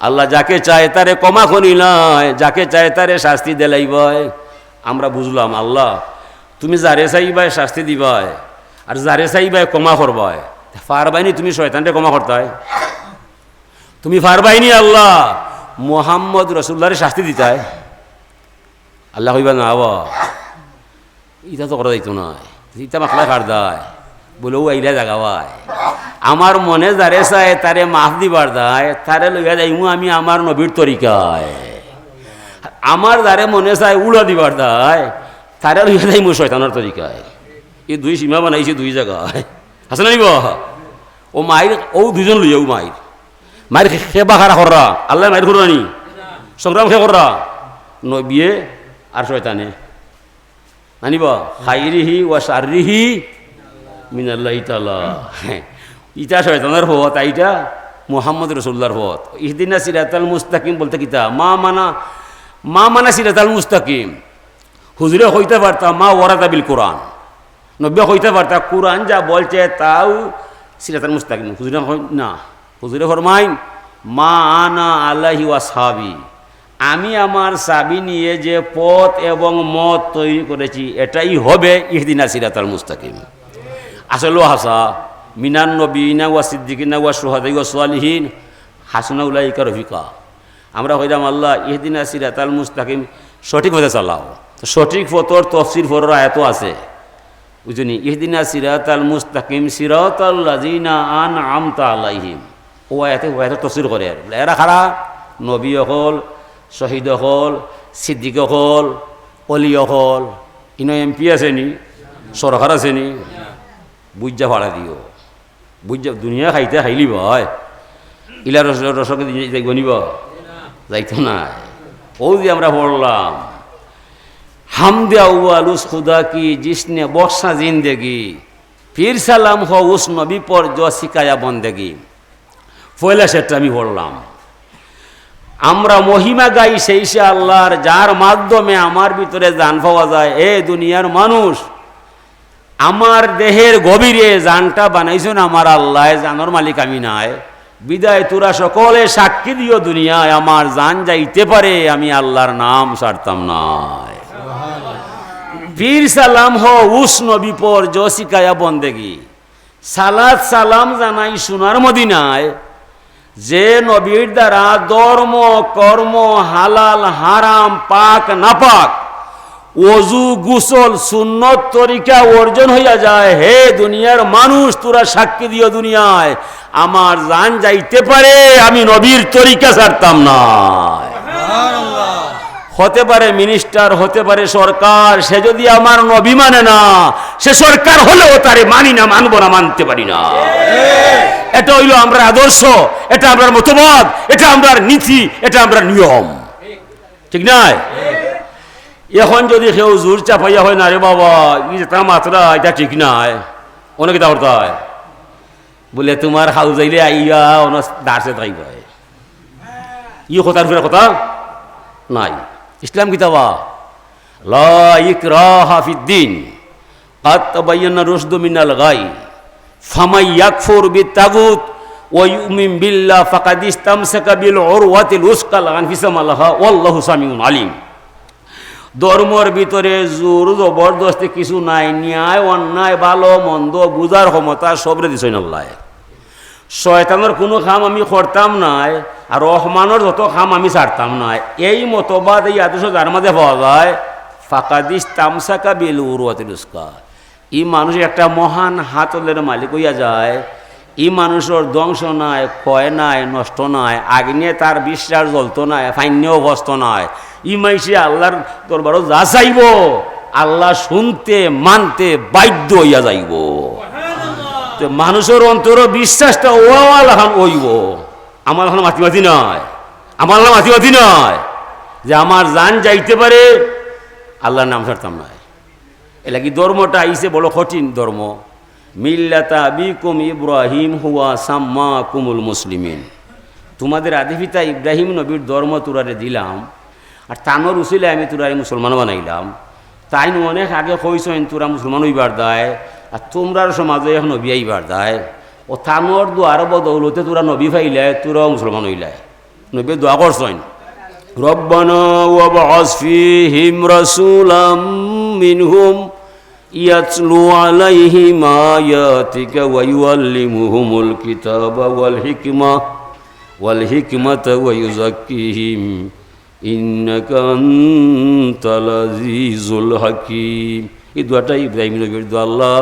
আল্লাহ যাকে চায় তারে কমা খনি নয় যাকে চায় তারে শাস্তি দেলাইবয় আমরা বুঝলাম, আল্লাহ, তুমি যারে চাইবাই শাস্তি দিবাই আর যারে চাইবাই কমা করবাই পারবাইনি তুমি শয়তানটা কমা করতাই। তুমি পারবাইনি আল্লাহ, মোহাম্মদ রসুল্লাহরে শাস্তি দিতাই। আল্লাহ কইবা না আবা ইটা তো করা যাইতো নয় ইটা মাখলা কার দায়, বলে ও আইলা জাগাওয়ায় আমার মনে যারে চায়, তারে মাফ দিবার দায় তারে লইয়া যাইমু আমি আমার নবীর তরিকায়। আমার যারে মনে চায়, উড়া দিবার দায় তারে লইয়া যাইমু শয়তানের তরিকায়। এই দুই সীমা বানাইছে দুই জায়গায়। আছে না নিব? ও মায়ের ও দুজন লইয়া ও মায়ের মায়ের খে বাখারা কররা আল্লাহ মায়ের কররানি সংগ্রাম খে কররা নবিয়ে আর শয়তানে। আনিব খাইরিহি ওয়া সারিহি মিনাল্লাহ তালা হ্যাঁ ইটা শয়তানের হত আইটা মুহাম্মদ রসুল্লার হত ইহদিনা সিরাতাল মুস্তাকিম বলতে কিতা মা মানা মা মানা সিরাতাল মুস্তাকিম। হুজুরে হইতে পারতাম মা ওরাদা বিল কোরআন। নব্য হইতে পারতা কোরআন যা বলছে তাও সিরাতাল মুস্তাকিম। হুজুরে না। হুজুরে ফরমাইন, মা আনা আল্লাহি ওয়া সাহাবি। আমি আমার সাবি নিয়ে যে পথ এবং মত তৈরি করেছি, এটাই হবে ইহদিনা সিরাতাল মুস্তাকিম। আসলে হাসা মিনান নবীনা ওয়া সিদ্দিকিনা ওয়া সোহাদাই ওয়া সোয়ালিহীন হাসনা উলাইকা রফিকা। আমরা হইলাম আল্লাহ, ইহদিনা সিরাতাল মুস্তাকিম। সঠিক পথে চালাও। তো সঠিক পথর তফসির ফরর আয়াত আছে। বুঝনি, ইহদিনা সিরাতাল মুস্তাকিম, সিরাতাল লাজিনা আন আমতা আলাইহিম। ও আয়াতে ও আয়াতে তফসির করে আর। এরা খারা নবী অকল শহীদ অকল সিদ্দিক অকল অলি অকল ইনো এম পি আছে নি? সরকার আছে নি? বুঝা ভাড়া দিও। বুঝা দুনিয়া খাইতে খাইলি ভয়। ইলা রস রসকে যাইব নিব যাইতো না ও যে আমরা পড়লাম, হামদে আউয়ালুস খুদা কি, জিসনে বর্ষা জিন্দেগি ফির সালাম হ পর জ শিকায়া বন্দেগি। পয়লা সেটা আমি পড়লাম। আমরা মহিমা গাই সেই সে আল্লাহর, যার মাধ্যমে আমার ভিতরে জান পাওয়া যায়, এ দুনিয়ার মানুষ। আমার দেহের গভীরে জানটা বানাইছেন আমার আল্লাহ জানোর মালিক আমি নাই। বিদায়, তোরা সকলে সাক্ষী দিও দুনিয়ায়, আমার জান যাইতে পারে, আমি আল্লাহর নাম ছাড়তাম নাই। বীর সালাম হ, উস নবী পর জসিকায়া বন্দেগি। সালাদ সালাম জানাই সোনার মদিনায়, যে নবীর দ্বারা ধর্ম, কর্ম, হালাল, হারাম, পাক, নাপাক অজু গুসল, সুন্নত তরিকা অর্জন হইয়া যায়। হে দুনিয়ার মানুষ, তোরা সাক্ষী দিও দুনিয়ায়। আমার জান যাইতে পারে, আমি নবীর তরিকা ছাড়তাম না। হতে পারে মিনিস্টার হতে পারে সরকার, সে যদি আমার নবী মানে না, সে সরকার হলেও তারে মানি না, মানব না, মানতে পারি না। এটা হইল আমরা আদর্শ, এটা আমরা মতবাদ, এটা আমরা নীতি, এটা আমরা নিয়ম। ঠিক নাই? এখন যদি সেও জোর চাপাইয়া হয়, না রে বাবা তা মাত্রা, এটা ঠিক নাই অনেকে তাওর তাই বলে, তোমার হাউ যাইলে আইয়া অনেক দাঁড়ছে তাই ভাই ই কথার ফিরে কথা নাই। ইসলাম কিতাবা লিকদিন আত্মাইয়ান রুশদু মিনাল গাই, ফামাই ইয়াকফুর বি তাগুত ওয়ুমিন বিল্লাহ ফাকাদিস্তামসাকা বিল উরওয়াতিল উসকাল আনফিসামালাহা ওয়াল্লাহু সামিউন আলিম। ধর্মর ভিতরে জোর জবরদস্তি কিছু নাই, ন্যায়, অন্যায়, ভালো, মন্দ, বুঝার ক্ষমতা সবরে দিছই নল্লায় শয়তানের কোনো খাম আমি করতাম নাই, আর রহমানের যত খাম আমি ছাড়তাম নাই। এই মতবাদ এই আদর্শ যার মাঝে পাওয়া যায় ফাঁকাদিস তামসাকা বেল উরুয়াতিলুস্কা ই মানুষ একটা মহান হাতলের মালিক হইয়া যায় ই মানুষের ধ্বংস নাই, ক্ষয় নাই, নষ্ট নাই আগ্নে তার বিশ্বাস জ্বলত নাই ফাইন্যও বস্ত নাই। ই মাইসে আল্লাহর দরবারও যা চাইব, আল্লাহ শুনতে, মানতে বাধ্য হইয়া যাইব। তো মানুষের অন্তর বিশ্বাসটা ও আল্লাহান ওইব আমার এখন মাতি মাতি নয় আমার মাতি মাতি নয় যে আমার জান যাইতে পারে আল্লাহর নাম ছাড়তাম নয় এলা কি ধর্মটা আইসে বড় কঠিন ধর্ম মিল্লাতা ইব্রাহিম হুয়া সাম্মা কুমুল মুসলিমিন। তোমাদের আদিফিতা ইব্রাহিম নবীর ধর্ম তুরারে দিলাম, আর তানোর উচিলে আমি তুরারে মুসলমান বানাইলাম। তাই অনেক আগে কইছেন তোরা মুসলমান হইবার দায়, আর তোমরার সমাজে এখন নবী আইবার দায়। ও তানোর দোয়ার বদৌলতে তোরা নবী ফাইলে, তোরাও মুসলমান হইলায় নবী দোয়া করছেন রব্বান ওয়া বাস ফিহিম রাসূলাম মিনহুম ইয়াতলু আলাইহিম আয়াতিকা ওয়া ইউআল্লিমুহুমুল কিতাবা ওয়াল হিকমা, ওয়াল হিকমাতা ওয়া ইউযাক্কিহিম, ইন্নাকা আনতাল আজিজুল হাকীম। এই দোয়াটাই ইব্রাহিম নবীর দোয়া আল্লাহ,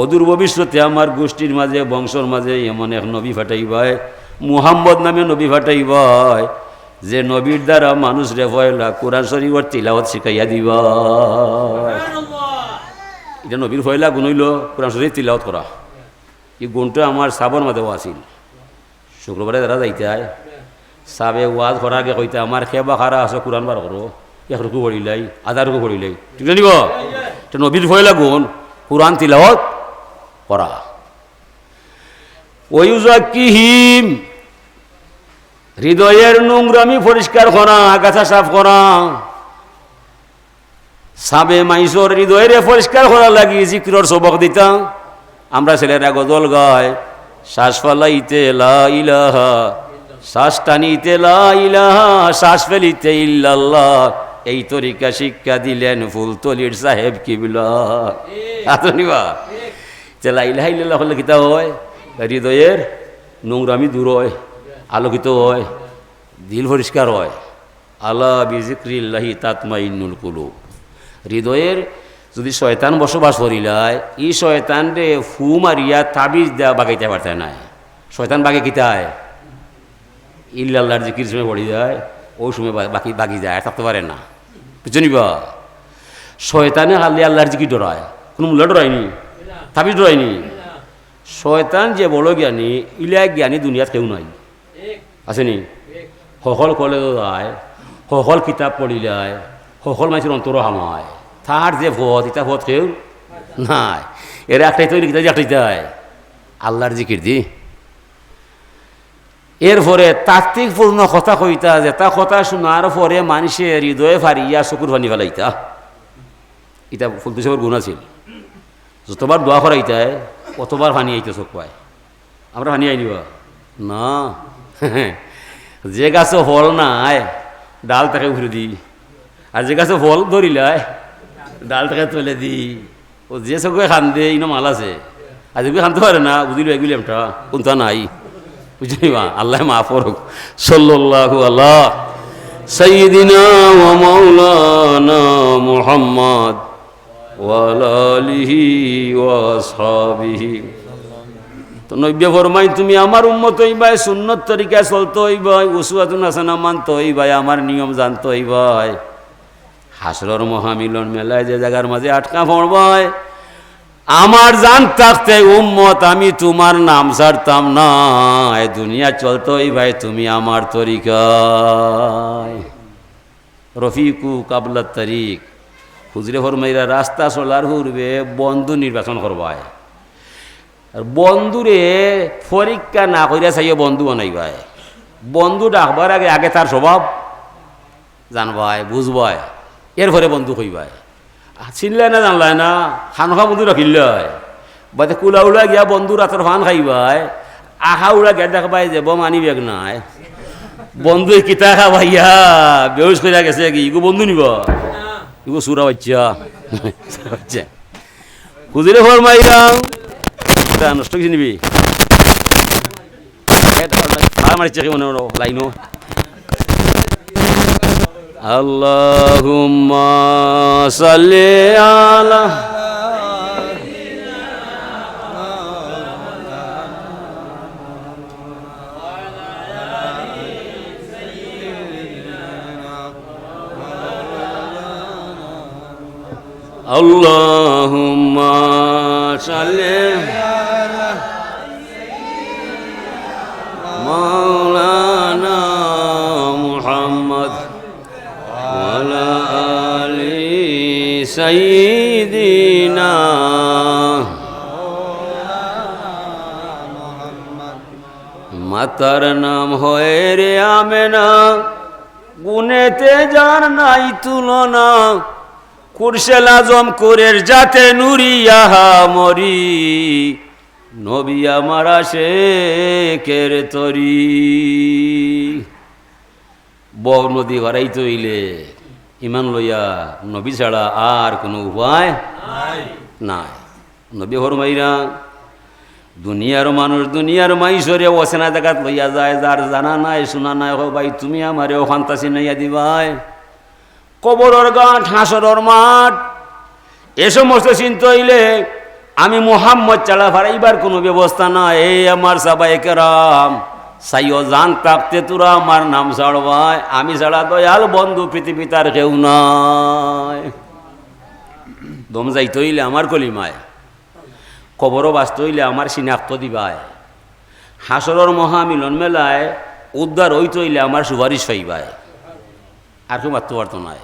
অদূর ভবিষ্যতে আমার গোষ্ঠীর মাঝে, বংশর মাঝে এমন এক নবী ফাটাইবায় মুহাম্মদ নামে নবী ফাটাইবায় যে নবীর দ্বারা মানুষ রে ভয়লা কোরআন শরীফর তিলাওয়াত শিখাইয়া দিবা এটা নবীর ভয়লা গুণ হইল, কোরআন শরীফ তিলাওয়াত করা। এই গুণটা আমার সাবর মাঝেও আছিল শুক্রবারে যারা যাইতে হয় সাবে ওয়াজ করার আগে কইতে, আমার খেবা খারা আছে, কোরআন বার করো। এক রুকু পড়িলাই আধা রুকু পড়িলাই ঠিক জানিব এটা নবীর ভয়লা গুণ, কোরআন তিলাওয়াত করা। ওয়ুজাক্কিহিম হৃদয়ের নোংরামি পরিষ্কার করা আগাছা সাফ করা। সাবে মাইসর হৃদয়ের পরিষ্কার করা লাগি জিক্রর সবক দিতাম আমরা ছেলেরা গজল গায় শ্বাস ফালাইতে ইলাহা, শ্বাস টানিতে শ্বাস ফেলিতে ইল্লাল্লাহ। এই তরিকা শিক্ষা দিলেন ফুলতলির সাহেব কিবলা। আতনিবা ইল্লাল্লাহ হলে হয়? হৃদয়ের নোংরামি দূর হয়, আলোকিত হয়, দিল পরিষ্কার হয়। আল্লাহ বিজিক্রিল্লাহি তাতমাইনুল কুলুব। হৃদয়ের যদি শয়তান বসবাস করিলায় ই শয়তান রে ফু মারিয়া তাবিজ দেওয়া বাগাইতে পারতে না শয়তান বাগে কিতায় ইল্লাল্লাহর জিকির সময় পড়ি যায়, ওই সময় বাকি বাগি যায় থাকতে পারে না। নিবা শয়তানে হালি আল্লাহর জিকির ডরায়। কোনো মূল্য ডরায়নি। তাবিজ ডরায়নি। শয়তান যে বড় জ্ঞানী ইলা জ্ঞানী দুনিয়াত কেউ নাই। আছেনি সকল কলেজ যায় সকল কিতাপ পঢ়িলায় সকল মানুষের অন্তর হামায়। তার যে ভদ ইটা ভদ কেউ নাই। এর একটাই তৈরি কিতাব একটাই দেয়। আল্লাহর জিকির দি। এরপরে তাত্ত্বিকপূর্ণ কথা কইতা যে, তা কথা শোনার পরে মানুষের হৃদয়ে ফারিয়া চকুর ফানি ফেলাইতা। ইটা ফুলতু সবর গুণ আছিল যতবার দোয়া করাইতায় কতবার ফানি আইতে চোখ পায়। আমরা ফানি আইনিবা না। যে গাছে ফল নাই, ডাল তাকে ঘুরে দি। আর যে গাছে ফল ধরিলায় ডাল তাকে তুলে দি। ও যে চোখে খান দে, ইনো মাল আছে। আর যেগুলো খানতে পারে না বুঝিল এগুলি একটা কোনটা নাই। বুঝলি মা আল্লাহ মা ফরক সাল্লাল্লাহু আল্লাহ সাইয়্যিদিনা ওয়া মাওলানা মুহাম্মদ ওয়ালা আলিহি তো নব্য ফরমাই, তুমি আমার উম্মত হইবাই, সুন্নত তরিকায় চলতে হইবাই উসুয়াতুন হাসানা মানতে হইবাই, আমার নিয়ম জানতে হইবাই। হাসরর মহামিলন মেলায় যে জায়গার মাঝে আটকা পড়বাই আমার জান থাকতে উম্মত, আমি তোমার নাম ছাড়তাম না। দুনিয়া চলতে ভাই, তুমি আমার তরিকায়। রফিকু কাবলা তারিক হুজরে ফরমাইরা, রাস্তা চলার পূর্বে বন্ধু নির্বাচন করবায়। আর বন্ধুরে পরীক্ষা না করিয়া চাইয়ে বন্ধু বানাইবাই বন্ধু ডাকবার আগে আগে তার স্বভাব জানবাই বুঝবাই এরপরে বন্ধু কইবাই চিনলাই না জানলাই না খান খা বন্ধু রাখিলাই বাদে কুলা উলা গিয়া বন্ধু রাতের ফান খাইবাই আহা উড়া গিয়া দেখবাই যে বম আনি বেগ নাই। বন্ধু কিতা খাবাইয়া বেউস কইরা গেছে কি, ইগো বন্ধু নিব? ইগো সুরা বাচ্চা। খুঁজিলে ফরমাইরা এটা নষ্ট কিছু নিবি। মারিছে মনে হলো লাইনো আল্লাহুম্মা সাল্লি আলা আল্লাহুম্মা সাল্লি سيدنا মাতার নাম হয় রে আমেনা গুনেতে যার নাই তুলনা কুরশেল আজম কুরের যাতে নুরিয়াহা মরি নবী আমার আসে কের তরি বউ নদী গড়াই তৈলে ইমান লইয়া নবী ছাড়া আর কোনো উপায় নাই। নবী হর মাইরা দুনিয়ার মানুষ দুনিয়ার মাইসরে অচেনা জায়গাত লইয়া যায় যার জানা নাই শোনা নাই হো ভাই তুমি আমারে ওখানতাসি নাইয়া দিবাই। কবরর গাঁট হাসরর মাঠ এ সমস্ত চিন্তা হইলে আমি মোহাম্মদ চালা ফারাইবার কোনো ব্যবস্থা নাই। এই আমার সবাই কেরাম। সাইও জান তাকতে তোরা আমার নাম ছাড়বাই আমি ছাড়া দয়াল বন্ধু, পৃথিবী তার কেউ নাই। দম যাইতে হইলে আমার কলিমায়। কবরও বাঁচতে হইলে আমার সিনাক্ত দিবায়। হাসরর মহামিলন মেলায় উদ্ধার হইতে হইলে আমার সুপারিশ পাইবায় আর কেউ মারতে পারতো নাই।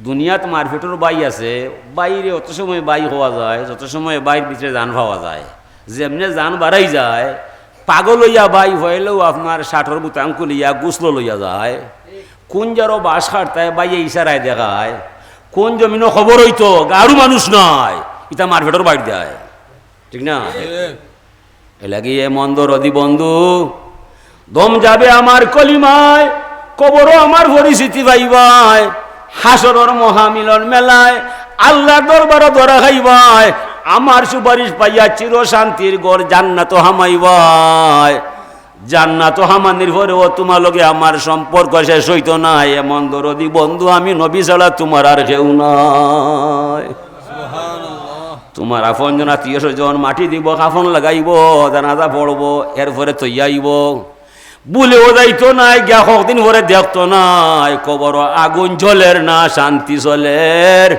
দুনিয়াত মারপিটের বাই আছে, বাইরে অত সময় বাই হওয়া যায়, যত সময় বাইর ভিতরে যান পাওয়া যায়। যেমনে যান বাড়াই যায় পাগল হইয়া বাই হইলেও আপনার ষাটর বুতাঙ্কু লইয়া গুসলো লইয়া যায়। কোন যারও বাস খাটতায় বাইয়ে ইশারায় দেখায়। কোন জমিনও খবর হইতো গারু মানুষ নয় ইটা মারপিটের বাইর দেয়। ঠিক না? এলাগিয়ে মন্দ রদি বন্ধু, দম যাবে আমার কলিমায়, কবরও আমার পরিস্থিতি পাইবাই হাসরর মহামিলন মেলায় আল্লাহ দরবার ধরা খাইবাই আমার সুপারিশ পাইয়া চির শান্তির গড় জান্নাত হামাইবাই জান্নাত হামানির পরেও তোমার লগে আমার সম্পর্ক শেষ হইতো নাই এমন দরদি বন্ধু, আমি নবী ছাড়া তোমার আর কেউ নাই। তোমার আপন জন আত্মীয় স্বজন মাটি দিব, কাফন লাগাইব, জানাজা পড়ব, এরপরে তৈয়াইব বলেও যাইতো নাই গা কদিন পরে দেখতো নাই, কবর আগুন জ্বলের না, শান্তি চলের।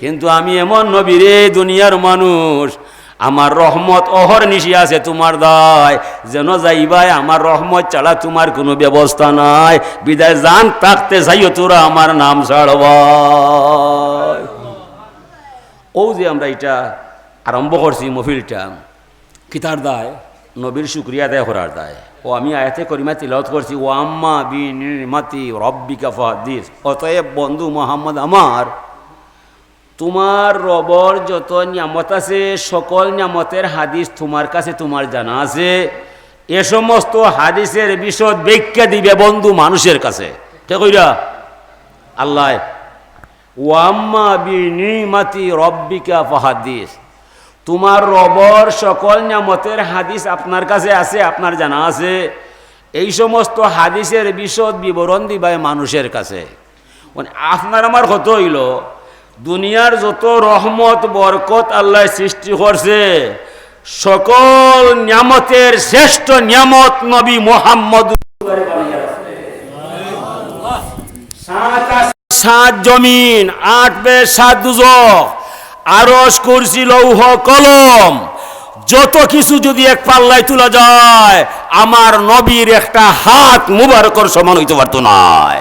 কিন্তু আমি এমন নবীরে দুনিয়ার মানুষ, আমার রহমত অহর নিশি আছে তোমার দায়। যেন যাইবাই, আমার রহমত ছাড়া তোমার কোনো ব্যবস্থা নাই। বিদায় জান থাকতে যাইও তোরা আমার নাম ছাড়বাই। ও যে আমরা এটা আরম্ভ করছি মফিলটা, কিতার দায়? নবীর শুক্রিয়া আদায় করার দায়। ও আমি আয়াতে করিমা তিলত করছি ও আম্মা বি নির্মাতি রব্বিকা ফাদিস অতএব বন্ধু মোহাম্মদ আমার তোমার রবর যত নিয়ামত আছে, সকল নিয়ামতের হাদিস তোমার কাছে, তোমার জানা আছে। এ সমস্ত হাদিসের বিশদ ব্যাখ্যা দিবে বন্ধু মানুষের কাছে। কে আল্লাহ। ওয়াম্মা বি নিমাতি রব্বিকা ফাহাদিস। তোমার রবর সকল নিয়ামতের হাদিস আপনার কাছে আছে, আপনার জানা আছে। এই সমস্ত হাদিসের বিশদ বিবরণ দিবাই মানুষের কাছে। মানে আপনার আমার কত হইল? দুনিয়ার যত রহমত, বরকত আল্লাহ সৃষ্টি করছে, সকল নিয়ামতের শ্রেষ্ঠ নিয়ামত নবী মোহাম্মদ সাত জমিন, আট বে সাত দুজক আরস করছি লৌহ, কলম, যত কিছু যদি এক পাল্লায় তোলা যায়, আমার নবীর একটা হাত মুবারকর সমান হইতে পারতো নয়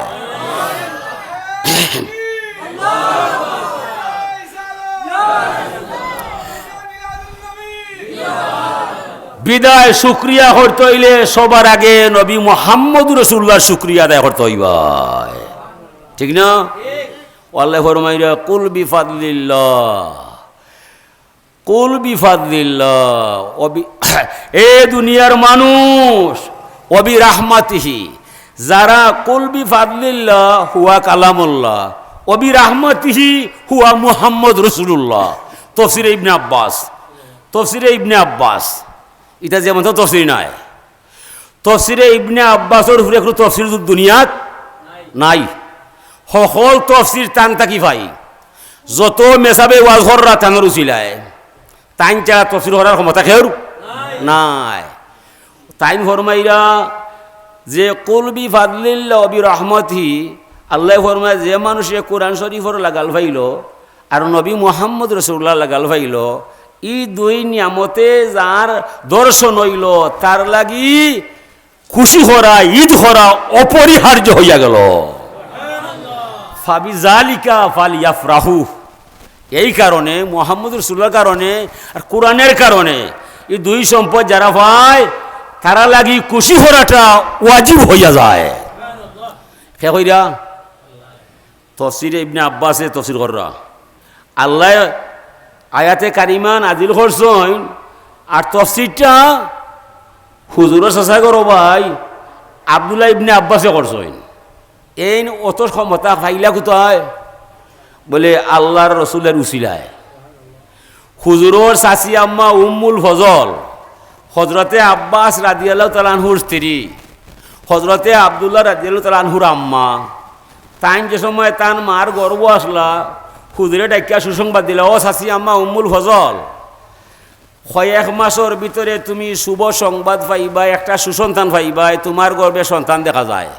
বিদায়, শুক্রিয়া করতে হইলে সবার আগে নবী মোহাম্মদ রসুল্লাহ শুক্রিয়া আদায় করতে হইবাই ঠিক না? আল্লাহ ফরমাইরা, কুল বিফাদিল্লাহ কুল এ দুনিয়ার মানুষ, অবি রাহমাতিহি, যারা কুল বিফাদিল্লাহ হুয়া কালামুল্লাহ, অবি রাহমাতিহি, হুয়া মুহাম্মদ রসুল্লাহ তফসিরে ইবনে আব্বাস, তফসিরে ইবনে আব্বাস। এটা যেমন তো তফসির নয় তফসিরে ইবনে আব্বাসর উপরে কোনো দুনিয়াত নাই। সকল তফসির টান তাকি ভাই। যত মেসাবে ওয়াজ হররা টানের উচিলায়। টাইম ছাড়া তফসির হরার ক্ষমতা খের নাই। টাইম ফরমাইরা যে কলবি ফাদলিল্লা অবি রহমতি আল্লাহ ফরমায়, যে মানুষে কোরআন শরীফর লাগাল ভাইল আর নবী মোহাম্মদ রসুল্লাহ লাগাল ভাইল ই দুই নিয়ামতে যার দর্শন হইল, তার লাগি খুশি হরা ঈদ হরা অপরিহার্য হইয়া গেল। ফাবি জালিকা ফাল ইয়াফরাহু। এই কারণে, মোহাম্মদ রসুল্লার কারণে আর কোরআনের কারণে এই দুই সম্পদ যারা পায়, তারা লাগি খুশি হরাটা ওয়াজিব হইয়া যায়। কে কইরা? তফসির ইবনে আব্বাসে তফসির কররা। আল্লাহ আয়াতে কারিমান আজিল করছেন। আর তফসিরটা হুজুরের চেষ্টা করো ভাই আবদুল্লাহ ইবনে আব্বাসে করছেন। এই অত ক্ষমতা ফাইলা কোথায়? বলে আল্লাহর রসুলের উসিলায়। হুজুরর চাচি আম্মা উম্মুল ফজল হজরতে আব্বাস রাদিয়াল্লাহ তালানহুর স্ত্রী হজরতে আবদুল্লাহ রাদিয়াল্লাহ তালানহুর আম্মা। তাইন যে সময় তান মার গর্ব আসলা হুজুরে ডাকিয়া সুসংবাদ দিলা ও চাচি আম্মা, উম্মুল ফজল। কয়েক মাসের ভিতরে তুমি শুভ সংবাদ পাইবা, একটা সুসন্তান পাইবাই, তোমার গর্বে সন্তান দেখা যায়।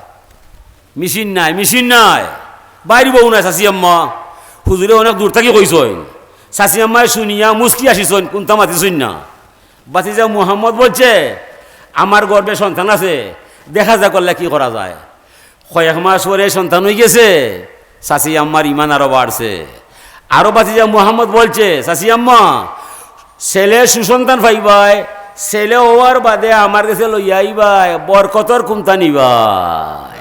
মেশিন নাই মেশিন নাই। বাইরে বউ নাই চাচি আম্মা। হুজুরে অনেক দূর থেকে কইসইন। চাচি আম্মায় শুনিয়া মুসকি আসিছইন কোনটা মাতিছইন না। বাতিজা মুহাম্মদ বলছে, আমার গর্বে সন্তান আছে, দেখা যা করলে কি করা যায়। কয়েক মাস পরে সন্তান হয়ে গেছে চাচি আম্মার ইমান আরও বাড়ছে। আরও বাতিজা মুহাম্মদ বলছে আম্মা, ছেলে সুসন্তান পাইবাই ছেলে হওয়ার বাদে আমার কাছে লইয়া আইবাই, বরকতর কুমতা নিবাই।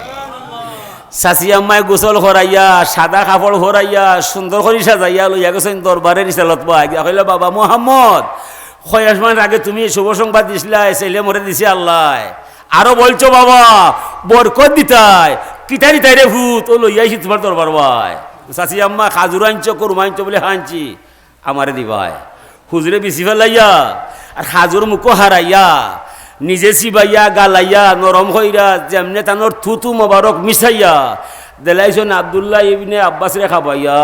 চাচি আম্মায় গোসল ভরাইয়া সাদা কাপড় ভরাইয়া সুন্দর করে সাজাইয়া লইয়া গেছেন দরবারের রিসালত পাই বাবা মোহাম্মদ মাস আগে তুমি শুভ সংবাদ দিছিলা ছেলে মরে দিছে আল্লাহ আরও বলছো বাবা, বরকত দিতাই কিতা দিতাই রে ভূত, ও লইয়াইছি তোমার দরবার ভাই। চাচি আম্মা, খাজুর আনছো, করুমা আনছো বলে হাঁচি আমারে দিবাই হুজুরে বেশি ফেলাইয়া, আর খাজুর মুখো হারাইয়া, নিজে চিবাইয়া গালাইয়া, নরম হইরা, যেমনে তানোর থুতু মোবারক মিশাইয়া, দেলাইছেন আবদুল্লাহ ইবনে আব্বাসরে খাবাইয়া,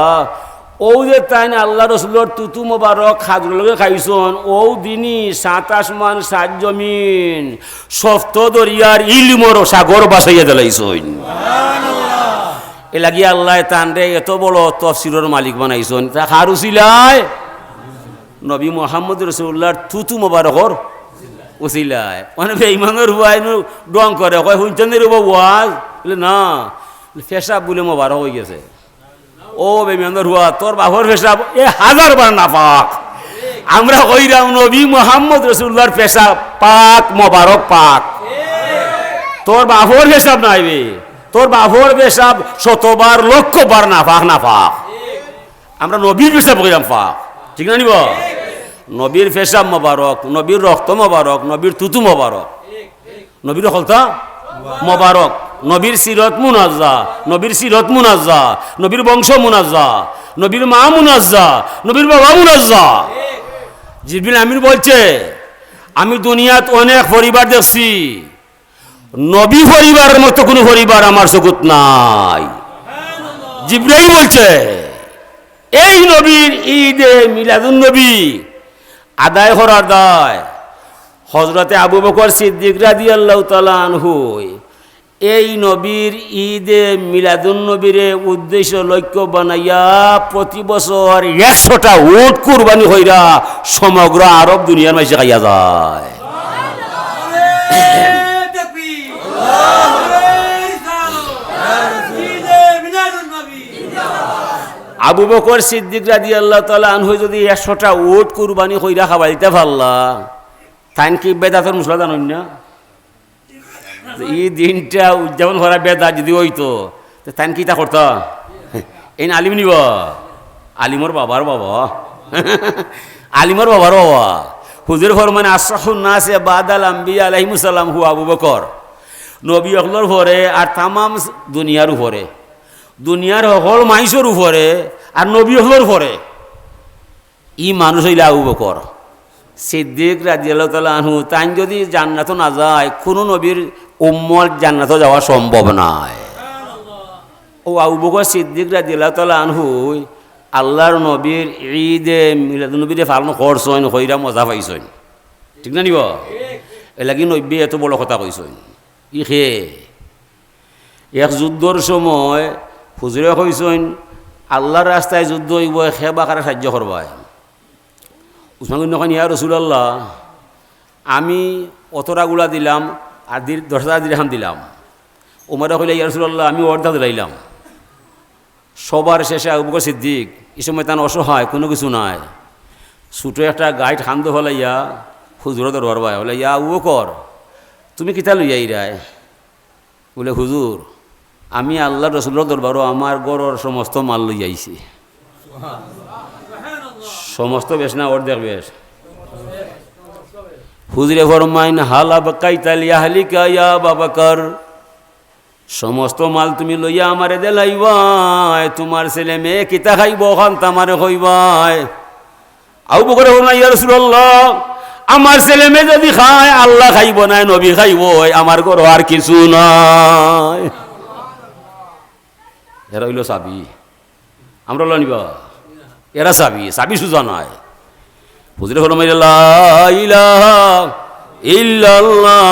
ও যে তাই আল্লাহ রসুলোর তুতু মোবারক খাজুর লগে খাইছন, ও দিনই সাত আসমান, সাত জমিন, সপ্ত দরিয়ার ইলমর সাগর বাসাইয়া দেলাইছন এ লাগি আল্লাহ তানরে এত বড় তফসিরর মালিক বানাইছন। তা খারুসিলায় নবী মোহাম্মদ রসুল্লাহর থুতু মোবারকর উচিলায়। মানে বেইমানের হুয়াই ডং করে কয় শুনছেন রুব ওয়াজ বলে না। ফেসাব বলে মোবারক হয়ে গেছে। ও বেইমানের হুয়া তোর বাপর ফেসাব এ হাজার বার না পাক আমরা কইরাম নবী মোহাম্মদ রসুল্লাহর পেশা পাক মোবারক পাক। তোর বাপর পেশাব নাইবে তোর বাপর পেশাব শতবার লক্ষ বার না পাক না পাক আমরা নবীর পেশাব কইরাম পাক ঠিক না নিব নবীর পেশাব মোবারক, নবীর রক্ত মোবারক, নবীর তুতু মোবারক। নবীর হলতা? মোবারক। নবীর সিরত মুনাজ্জা, নবীর সিরত মুনাজ্জা, নবীর বংশ মুনাজ্জা, নবীর মা মুনাজ্জা, নবীর বাবা মুনাজ্জা। জিবিল আমির বলছে, আমি দুনিয়াত অনেক পরিবার দেখছি। নবী পরিবারের মতো কোনো পরিবার আমার চকুত নাই। জিব্রাইল বলছে এই নবীর ঈদে মিলাদুন নবী আদায় করার দায় হজরতে আবু বকর সিদ্দিক রাদি আল্লাহ তালানহুই এই নবীর ঈদে মিলাদুন নবীরে উদ্দেশ্য লক্ষ্য বানাইয়া প্রতি বছর একশোটা উট কুরবানি হইরা সমগ্র আরব দুনিয়ার মাঝে খাইয়া যায়। আবু বকর সিদ্দিক রাদি আল্লাহ তালা আনহু যদি একশোটা ওট কুরবানি হইরা খাবাইতে পারলা, তাইন কি বেদাতর মুসলা জানুন না? এই দিনটা উদযাপন করা বেদা যদি হইতো, তো তাইন কি তা করত? এই আলিম নিব। আলিমর বাবার বাবা। আলিমর বাবার বাবা। হুজুর ফরমানে, আশরাফুন নাসে বাদাল আম্বিয়া আলাইহিমুসাল্লাম হু আবু বকর। নবী অকলর ভরে আর তামাম দুনিয়ার উপরে। দুনিয়ার সকল মাইসর উপরে আর নবী হলোর উপরে। ই মানুষ হইলে আবু বকর। সিদ্দিক রাজিয়াল্লাহ তালা আনহু তাই যদি জান্নাত না যায়, কোনো নবীর উম্মল জান্নাত যাওয়া সম্ভব নয় ও আবু বকর সিদ্দিক রাজিয়াল্লাহ তালা আনহু, আল্লাহর নবীর ঈদে মিলাদ নবীরে পালন করছেন, হইরা মজা পাইছেন। ঠিক না নিব? এলাকি নব্বী এত বড় কথা কইছেন। ই খে এক যুদ্ধর সময় হুজুরে কইছেন, আল্লাহর রাস্তায় যুদ্ধ হইব সেবা কারে সাহায্য করবায় উসমান নখন ইয়া রসুলাল্লাহ, আমি অতটা গুলা দিলাম, আর দশ হাজার দিরহাম দিলাম। ওমারা কইলে, ইয়া রসুলাল্লাহ, আমি অর্ধা দিলাইলাম। সবার শেষে আবুবকর সিদ্দিক, এই সময় তার অসহায়, কোনো কিছু নাই। ছোটো একটা গাইড খান্দ হলাইয়া হুজুর দরবার ভাই বলে, ইয়া ও কর তুমি কিতা লইয়া ইরায় বলে, হুজুর আমি আল্লাহ রসুল্লাহ দরবারও আমার গড়র সমস্ত মাল লই আইছি। সমস্ত বেশ না অর্ধেক বেশ। হুজরে ফরমাইন হালা বাকাই তালিয়া হালিকা ইয়া বাবাকর সমস্ত মাল তুমি লইয়া আমারে দেলাইবাই, তোমার ছেলে মেয়ে কিতা খাইব ওখান তামারে হইবাই? আউ বকরে না ইয়া রাসূলুল্লাহ, আমার ছেলে মেয়ে যদি খায়, আল্লাহ খাইব না, নবী খাইব আমার ঘর আর কিছু নাই। এরা হইল চাবি আমরা লনিবা এরা চাবি চাবি সুজা নাই। বুঝলে হলো ইল্লাল্লাহ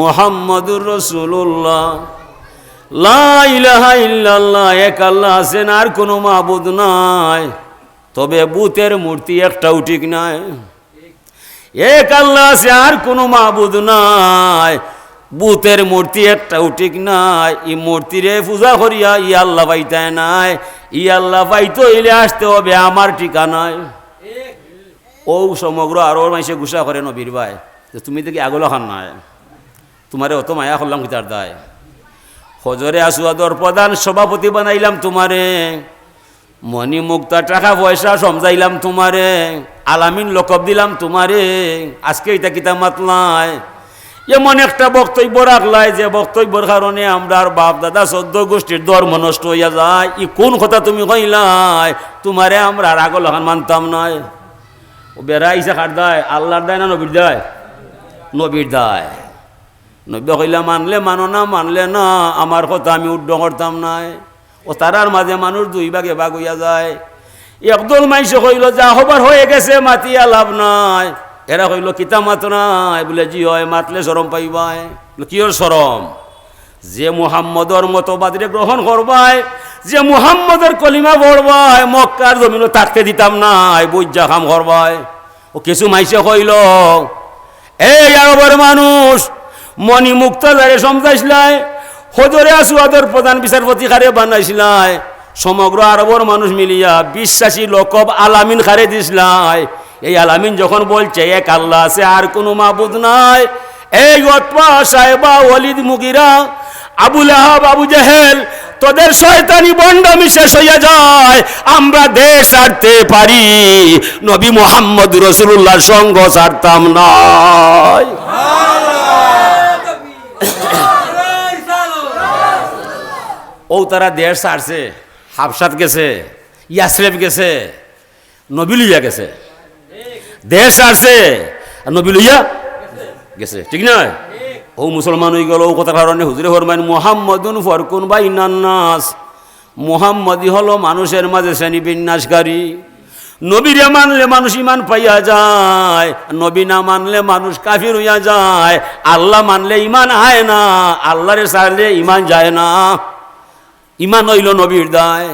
মুহাম্মাদুর রাসূলুল্লাহ। লা ইলাহা ইল্লাল্লাহ, এক আল্লাহ আছেন, আর কোনো মাবুদ নাই। তবে বুতের মূর্তি একটাও ঠিক নাই। এক আল্লাহ আছে, আর কোনো মাবুদ নাই। বুতের মূর্তি একটাও ঠিক নাই, ই মূর্তিরে পূজা করিয়া ই আল্লাহ পাইতায় নাই। ই আল্লাহ পাইতে হইলে আসতে হবে, আমার ঠিকানায় ও সমগ্র আরও মাইসে গুসা করে নবীর ভাই। যে তুমি দেখি আগলো খান নাই। তোমারে অত মায়া করলাম কিতার দায়। হজরে আসুয়াদর প্রধান সভাপতি বানাইলাম তোমারে। মণি মুক্তা টাকা পয়সা সমজাইলাম তোমারে। আলামিন লকব দিলাম তোমারে। আজকে এটা কিতা মাতলাই এমন একটা বক্তব্য রাখলাই যে বক্তব্যর কারণে আমরা বাপ দাদা চোদ্দ গোষ্ঠীর ধর্ম নষ্ট হইয়া যায়। ই কোন কথা তুমি কইলাই? তোমারে আমরা আর আগল মানতাম নয় বেড়া ইসা খাট দেয়? আল্লাহর দেয় না নবীর দেয়? নবীর দেয়। নব্য কইলা, মানলে মানো না, মানলে না, আমার কথা আমি উড্ড করতাম নাই ও তারার মাঝে মানুষ দুই ভাগে ভাগ হইয়া যায়। একদল মাইসে কইল, যা হবার হয়ে গেছে, মাতিয়া লাভ নাই। এরা কইল, কিতা মাত নাই? বলে, জি, হয়, মাতলে সরম পাইবাই। কিয়র সরম যে মুহাম্মদর মতবাদরে গ্রহণ করবাই, যে মুহাম্মদের কলিমা পড়বাই মক্কার জমিনও থাকতে দিতাম নাই বৈজা খাম করবাই। ও কিছু মাইসে কইল এই আরবের মানুষ, মণি মুক্ত যারে সমজাইছিলাই হজরে আসুয়াদর প্রধান বিচারপতি খারে বানাইছিলাই সমগ্র আরবর মানুষ মিলিয়া বিশ্বাসী লোকব আলামিন খারে দিছিলাই এই আলামিন যখন বলছে, এক আল্লাহ আছে, আর কোনো মাবুদ নাই। এই সাহেবা, ওয়ালিদ মুগিরা, আবুল আহাব, আবু জাহেল, তোদের শয়তানি বন্ডামি শেষ হইয়া যায়। আমরা দেশ ছাড়তে পারি। নবী মোহাম্মদ রসুল্লাহ সঙ্গ ছাড়তাম নয় ও তারা দেশ ছাড়ছে, হাফসাত গেছে, ইয়াসরেফ গেছে, নবী লইয়া গেছে। দেশ ছাড়ছে আর নবী লইয়া গেছে। ঠিক নয় ও মুসলমান হয়ে গেল, ও কথা কারণে হুজুরে ফরমাইন, মোহাম্মদুন ফরকুন বা ইনান্নাস মোহাম্মদই হলো মানুষের মাঝে শ্রেণি বিন্যাসকারী। নবীরে মানলে মানুষ ইমান পাইয়া যায়, নবী না মানলে মানুষ কাফির হইয়া যায়। আল্লাহ মানলে ইমান আয় না, আল্লাহরে ছাড়লে ইমান যায় না। ইমান হইল নবীর দায়।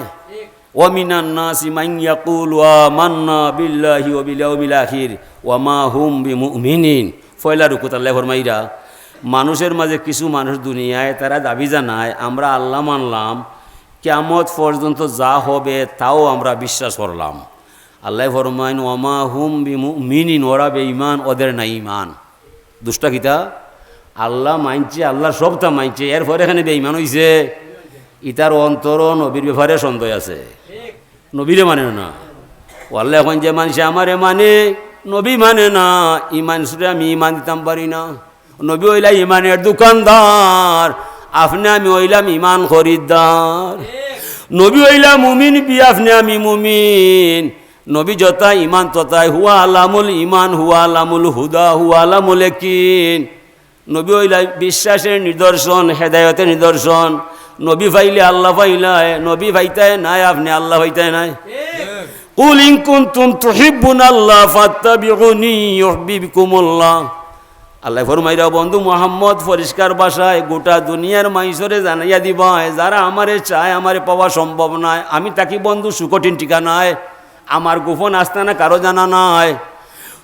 মান ইয়াকুলু আমান্না বিল্লাহি ওয়া বিল ইয়াউমিল আখির ওয়া মা হুম ফয়লা রুকুত আল্লাহ মানুষের মাঝে কিছু মানুষ দুনিয়ায় তারা দাবি জানায়, আমরা আল্লাহ মানলাম কেমত পর্যন্ত যা হবে তাও আমরা বিশ্বাস করলাম। আল্লাহ ফরমাইন ওমা হুম বিমিনিন ওরা বেঈমান, ওদের নাই ইমান দুষ্টা কিতা? আল্লাহ মানছে আল্লাহ সবটা মানছে এরপরে এখানে বেঈমান হইছে। ইতার অন্তর নবীর ব্যাপারে সন্দেহ আছে। নবীরে মানে না। আল্লাহ এখন যে মানুষ আমারে মানে নবী মানে না। ইমান সুরে আমি ইমান দিতাম পারি না। নবী হইলা ইমানের দোকানদার। আপনি আমি হইলাম ইমান খরিদ্দার। নবী হইলা মুমিন, বি আপনি আমি মুমিন। নবী যতা ইমান ততাই হুয়া আলামুল ইমান, হুয়া আলামুল হুদা, হুয়া আলামুল কিন নবী হইলা বিশ্বাসের নিদর্শন, হেদায়তের নিদর্শন। নবী ভাইলে আল্লাহ ভাইলায়, নবী ভাইতায় নাই, আপনি আল্লাহ ভাইতায় নাই। কুল ইন কুনতুম তুহিব্বুনাল্লাহ ফাত্তাবিউনি ইউহিব্বুকুমুল্লাহ। আল্লাহ ফরমাইরা বন্ধু মোহাম্মদ, পরিষ্কার ভাষায় গোটা দুনিয়ার মাইসরে জানাইয়া দিবায় যারা আমারে চায়, আমারে পাওয়া সম্ভব নয় আমি তাকে বন্ধু, সুকঠিন ঠিকানায়। আমার গোপন আস্তানা কারও জানা নাই।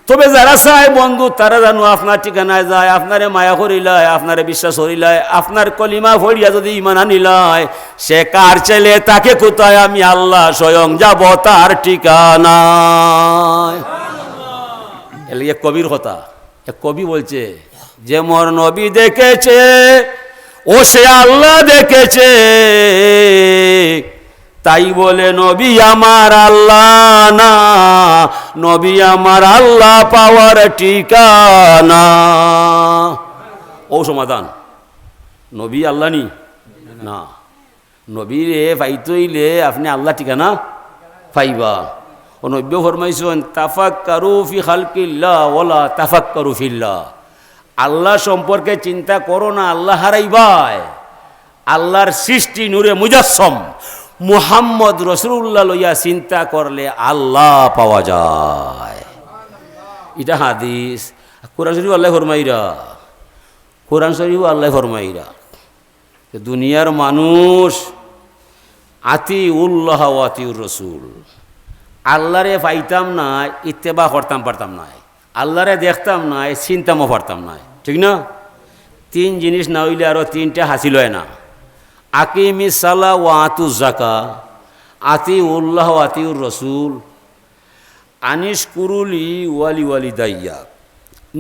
তবে যারা চায়, বন্ধু, তারা জানো আপনার ঠিকানায় যায়, আপনারে মায়া করিলায় আপনারে বিশ্বাস করিলায় আপনার কলিমা ভরিয়া যদি ইমান আনিলায় সে কার ছেলে, তাকে কোথায় আমি আল্লাহ স্বয়ং যাব তার ঠিকানায়। কবির কথা এক কবি বলছে যে মোর নবী দেখেছে, ও সে আল্লাহ দেখেছে তাই বলে, নবী আমার আল্লাহ না, নবী আমার আল্লাহ পাওয়ার ঠিকানা। ও সমাধান। নবী আল্লাহ নি? না। নবীরে পাইতইলে আপনি আল্লাহ ঠিকানা পাইবা। ও নব্য ফরমাইছেন তাফাক কারুফি খালকিল্লা ওলা তাফাক কারুফিল্লা আল্লাহ সম্পর্কে চিন্তা করো না, আল্লাহ হারাইবাই আল্লাহর সৃষ্টি নূরে মুজাসম মুহাম্মদ রসুল্লাহ লইয়া চিন্তা করলে আল্লাহ পাওয়া যায়। এটা হাদিস। কোরআন শরীফ আল্লাহ ফরমাইরা। কোরআন শরীফ আল্লাহ ফরমাইরা। দুনিয়ার মানুষ আতি উল্লাহ আতিউর রসুল। আল্লাহরে পাইতাম না, ইত্তেবা করতাম পারতাম না। আল্লাহরে দেখতাম না, চিন্তামও পারতাম না। ঠিক না? তিন জিনিস না হইলে আরও তিনটা হাসিল হয় না। আকিমি সালা ও আতু জাকা আতি উল্লাহ আতিউর রসুল আনিস কুরুলি ওয়ালি ওয়ালি দাইয়া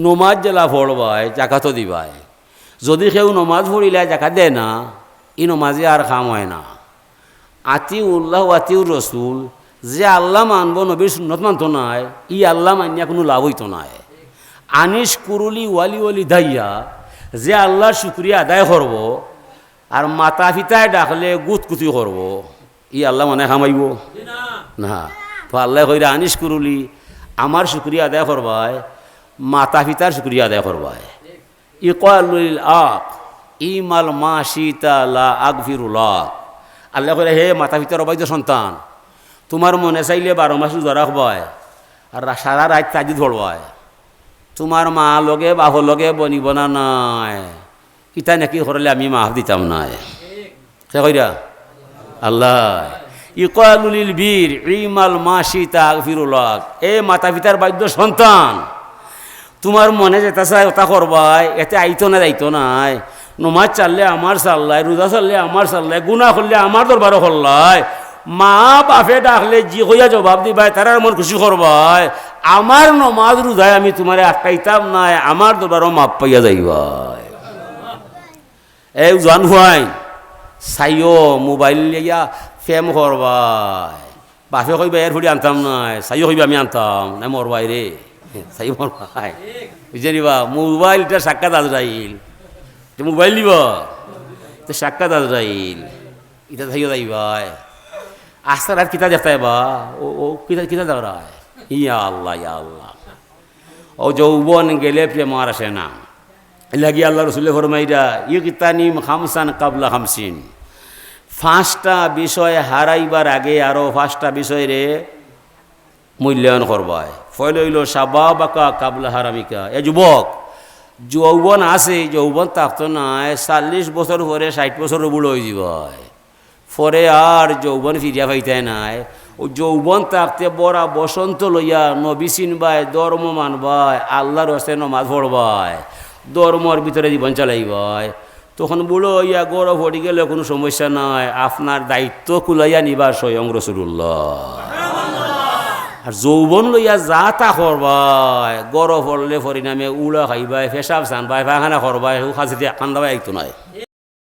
নমাজ জেলা ফড়বায় জাকাতও দিবায়। যদি কেউ নমাজ পড়িলে জাকাত দেয় না, ই নমাজে আর খাম হয় না। আতি উল্লাহ আতিউর রসুল, যে আল্লাহ মানব নবীর সুন্নত মানত নাই, ই আল্লাহ মানিয়া কোনো লাভ হইতো নাই। আনিস কুরুলি ওয়ালি ওয়ালি দাইয়া যে আল্লাহর শুক্রিয়া আদায় করব আর মাতা পিতায় ডাকলে গুতকুতি করব। ই আল্লাহ মানে খামাইব না, তো আল্লাহ কইরা আনিস কুরুলি, আমার শুক্রিয়া আদায় করবায় মাতা পিতার শুক্রিয়া আদায় করবায় ই কয়ালুল আক ই মাল মা সীতা লা আগফিরুল্লাহ আল্লাহ কইরা, হে মাতা পিতার অবৈধ সন্তান, তোমার মনে চাইলে বারো মাস রোজা রাখবায় আর সারা রাত তাজি ধরবায় তোমার মা লগে বাহ লগে বনিব না নাই। ইটা নাকি করলে আমি মাফ দিতাম নাই। সে কইরা? আল্লাহ। ইকালুলিল বীর, ইমাল মাসিতা ফিরুল্লাহ এ মাতা পিতার বাদ্য সন্তান, তোমার মনে যেটা চাই ওটা করবাই, এতে আইতো না যাইতো নাই। নমাজ চাললে আমার চাল্লাই, রোজা চাললে আমার চাল্লাই গুণা করলে আমার দরবারও করলাই। মা বাপে ডাকলে জি হইয়া জবাব দিবাই, তারা মন খুশি করবাই। আমার নমাজ রোজায় আমি তোমারে আটকাইতাম নাই, আমার দরবারও মাপ পাইয়া যাইবাই। এই জান হুয়াই চাইও মোবাইল লিয়া ফেম করবাই বাপে কইবা এর ফুড়ি আনতাম নাই চাইও কইবা আমি আনতাম। নাই মরবাই রে চাই মরবাই বুঝে নিবা মোবাইলটা সাক্ষাৎ আজরাইল মোবাইল নিব। তো সাক্ষাৎ আজরাইল এটা চাইও যাইবাই আস্তে রাত কিতা দেখতে বা? ও ও কিতা কিতা দাঁড়ায় ইয়া আল্লাহ ইয়া আল্লাহ। ও যৌবন গেলে প্রেম আর আসে না। লাগি আল্লাহ রসুল্লে ফরমাইরা ইউ কিতানিম খামসান কাবলা খামসিন। পাঁচটা বিষয় হারাইবার আগে আরও পাঁচটা বিষয়রে মূল্যায়ন করবায়। ফল হইল সাবা বাকা কাবলা হারামিকা। এ যুবক, যৌবন আছে যৌবন থাকতো নাই চল্লিশ বছর পরে ষাট বছর বুড়ো হয়ে যাবায় পরে আর যৌবন ফিরিয়া পাইতাই নাই। ও যৌবন থাকতে বড়া বসন্ত লইয়া নবী চিনবাই ধর্ম মানবাই আল্লাহর হস্তে নমাজ পড়বাই ধর্মর ভিতরে জীবন চালাইব। তখন বুড়ো ইয়া গৌরব ভরি গেলে কোনো সমস্যা নাই। আপনার দায়িত্ব কুলাইয়া নিবার স্বয়ং রসুল্লাহ আর যৌবন লইয়া যা তা করবাই গড় হরলে পরিণামে উড়া খাইবাই পেশাব চানবাই ফাখানা করবাই খাজিতে কান্দাবাই একটু নাই।